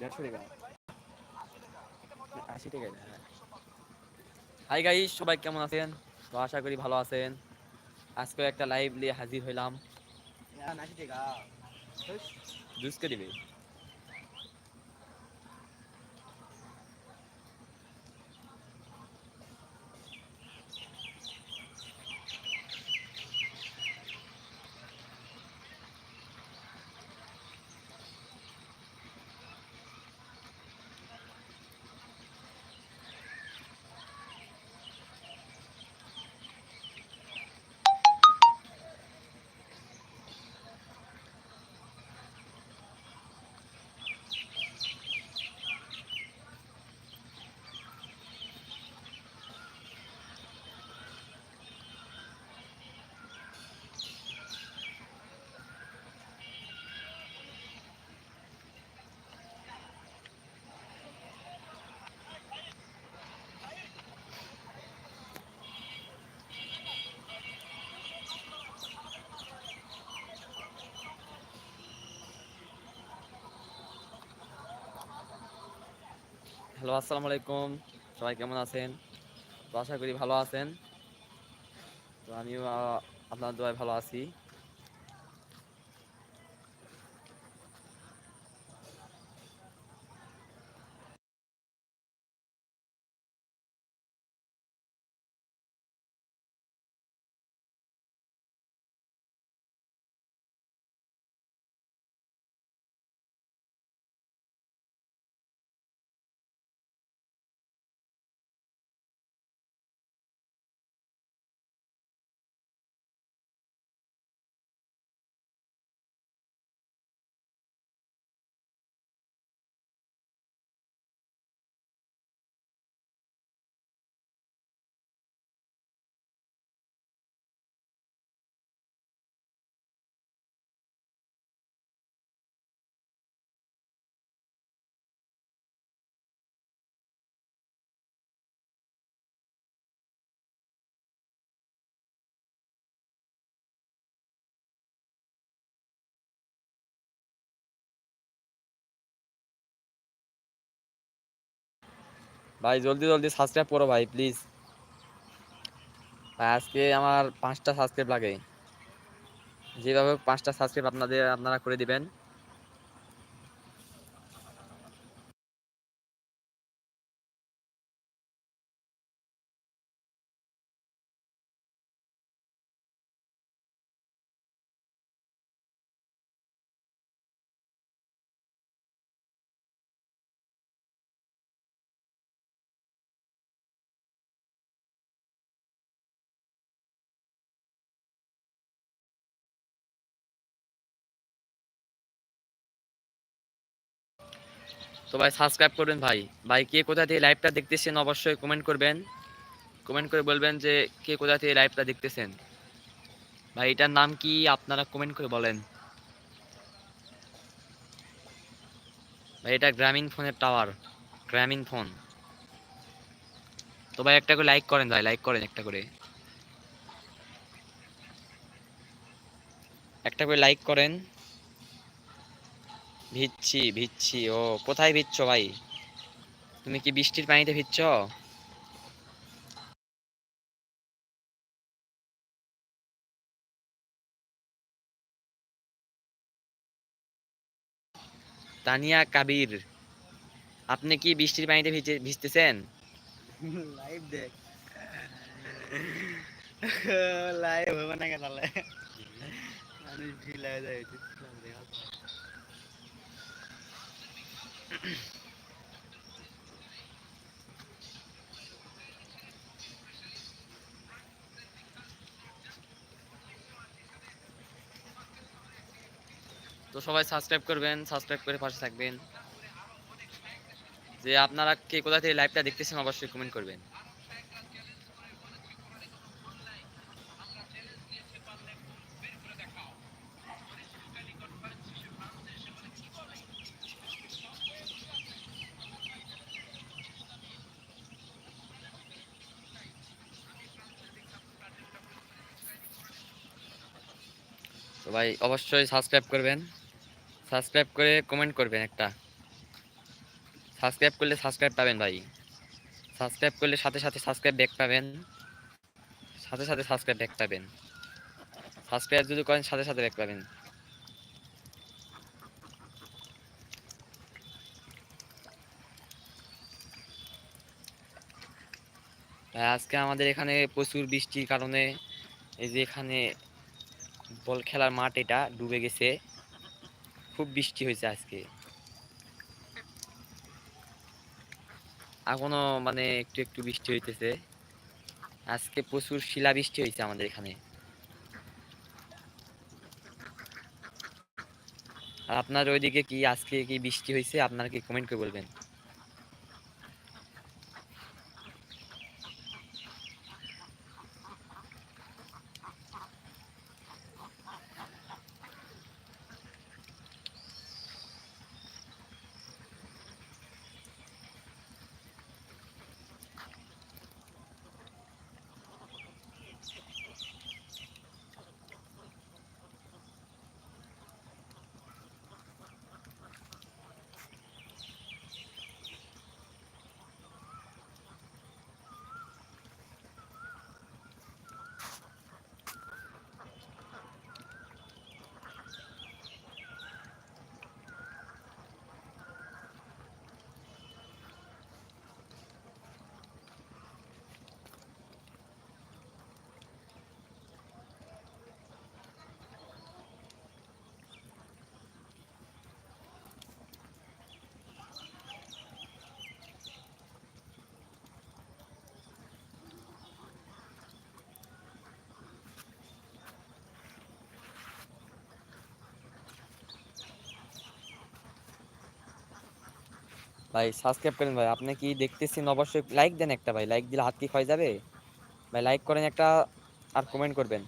দেড়শো টাকা। আশি টাকা হাই গাইস সবাই কেমন আছেন? তো আশা করি ভালো আছেন। আজকে একটা লাইভ নিয়ে হাজির হইলাম। দিবে? হ্যালো, আসসালামু আলাইকুম। সবাই কেমন আছেন? তো আশা করি ভালো আছেন। তো আমিও আপনার দোয়ায় ভালো আছি। ভাই, জলদি জলদি সাবস্ক্রাইব করো ভাই প্লিজ ভাই, আজকে আমার পাঁচটা সাবস্ক্রাইব লাগে। যেভাবে পাঁচটা সাবস্ক্রাইব আপনাদের, আপনারা করে দিবেন। ভাই সাবস্ক্রাইব করবেন ভাই। ভাই, কে কোথা থেকে লাইভটা দেখতেছেন অবশ্যই কমেন্ট করবেন। কমেন্ট করে বলবেন যে, কে কোথা থেকে লাইভটা দেখতেছেন। ভাই, এটার নাম কি আপনারা কমেন্ট করে বলেন। ভাই, এটা গ্রামীণ ফোনের টাওয়ার গ্রামীণ ফোন তো ভাই, একটা করে লাইক করেন ভাই লাইক করেন একটা করে। একটা করে লাইক করেন। ভিজছি ভিজছি ও, কোথায় ভিজছ ভাই? তুমি কি বৃষ্টির পানিতে ভিজছ তানিয়া কাবির, আপনি কি বৃষ্টির পানিতে ভিজে, ভিজতেছেন? লাইভ দেখ। লাইভ হবে না কেন তো সবাই সাবস্ক্রাইব করবেন সাবস্ক্রাইব করে পাশে থাকবেন। যে আপনারা কে কোথা থেকে লাইভটা দেখতেছেন অবশ্যই কমেন্ট করবেন। তো ভাই, অবশ্যই সাবস্ক্রাইব করবেন। সাবস্ক্রাইব করে কমেন্ট করবেন একটা। সাবস্ক্রাইব করলে সাবস্ক্রাইব পাবেন ভাই। সাবস্ক্রাইব করলে সাথে সাথে সাবস্ক্রাইব ব্যাক পাবেন। সাথে সাথে সাবস্ক্রাইব ব্যাক পাবেন। সাবস্ক্রাইব যদি করেন, সাথে সাথে ব্যাক পাবেন। আজকে আমাদের এখানে প্রচুর বৃষ্টির কারণে এই যে এখানে বল খেলার মাঠ এটা, ডুবে গেছে। খুব বৃষ্টি হয়েছে আজকে। এখনও মানে একটু একটু বৃষ্টি হইতেছে। আজকে প্রচুর শিলা বৃষ্টি হয়েছে আমাদের এখানে। আপনার ওইদিকে কি, আজকে কি বৃষ্টি হয়েছে আপনারা কি কমেন্ট করে বলবেন? ভাই সাবস্ক্রাইব করেন ভাই। আপনি কি দেখতেছেন? অবশ্যই লাইক দেন একটা ভাই। লাইক দিলে হাত কি ক্ষয় যাবে? ভাই লাইক করেন একটা আর কমেন্ট করবেন।